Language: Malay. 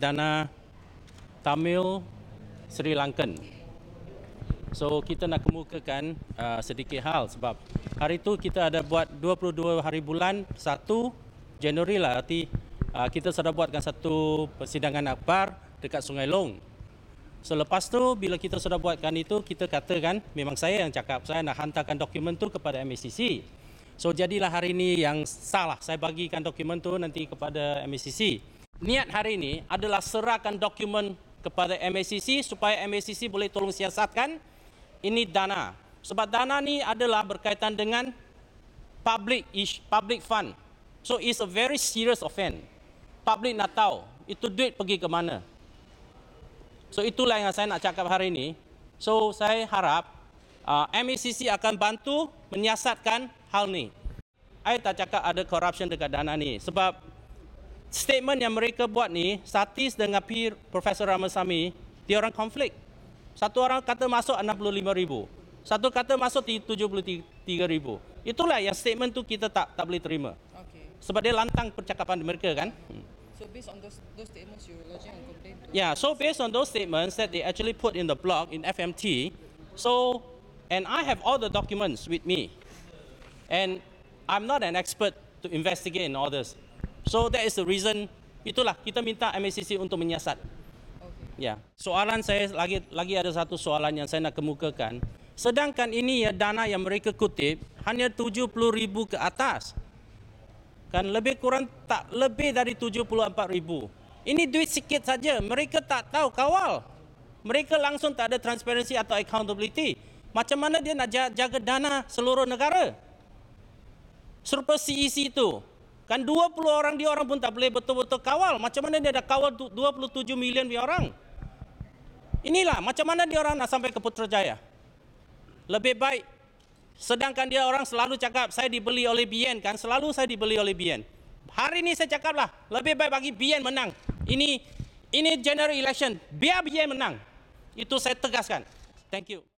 dana Tamil Sri Lankan. So kita nak kemukakan uh, sedikit hal sebab hari tu kita ada buat 22 hari bulan 1 Januari lah arti uh, kita sudah buatkan satu persidangan akbar dekat Sungai Long. So lepas tu bila kita sudah buatkan itu kita katakan memang saya yang cakap saya nak hantarkan dokumen tu kepada MACC. So jadilah hari ini yang salah saya bagikan dokumen tu nanti kepada MACC. Niat hari ini adalah serahkan dokumen kepada MACC supaya MACC boleh tolong siasatkan ini dana. Sebab dana ni adalah berkaitan dengan public ish, public fund. So it's a very serious offence. Public nak tahu itu duit pergi ke mana. So itulah yang saya nak cakap hari ini. So saya harap uh, MACC akan bantu menyiasatkan hal ni. Saya tak cakap ada corruption dekat dana ni sebab statement yang mereka buat ni Satis dengan P Profesor Ramasamy dia orang konflik. Satu orang kata masuk 65 ribu. Satu kata masuk 73 ribu. Itulah yang statement tu kita tak tak boleh terima. Okay. Sebab dia lantang percakapan mereka kan. So based on those those statements, you lodging a complaint. To Yeah, so based on those statements that they actually put in the blog in FMT, so and I have all the documents with me. And I'm not an expert to investigate in all this. So that is the reason itulah kita minta MACC untuk menyiasat. Okay. Ya, soalan saya lagi lagi ada satu soalan yang saya nak kemukakan. Sedangkan ini ya dana yang mereka kutip hanya 70 ribu ke atas. Kan lebih kurang tak lebih dari 74 ribu. Ini duit sikit saja. Mereka tak tahu kawal. Mereka langsung tak ada transparansi atau accountability. Macam mana dia nak ja- jaga dana seluruh negara? Serupa CEC itu. Kan 20 orang dia orang pun tak boleh betul-betul kawal. Macam mana dia dah kawal du- 27 million orang? Inilah macam mana dia orang nak sampai ke Putrajaya. Lebih baik sedangkan dia orang selalu cakap saya dibeli oleh BN kan selalu saya dibeli oleh BN. Hari ini saya cakaplah lebih baik bagi BN menang. Ini ini general election biar BN menang. Itu saya tegaskan. Thank you.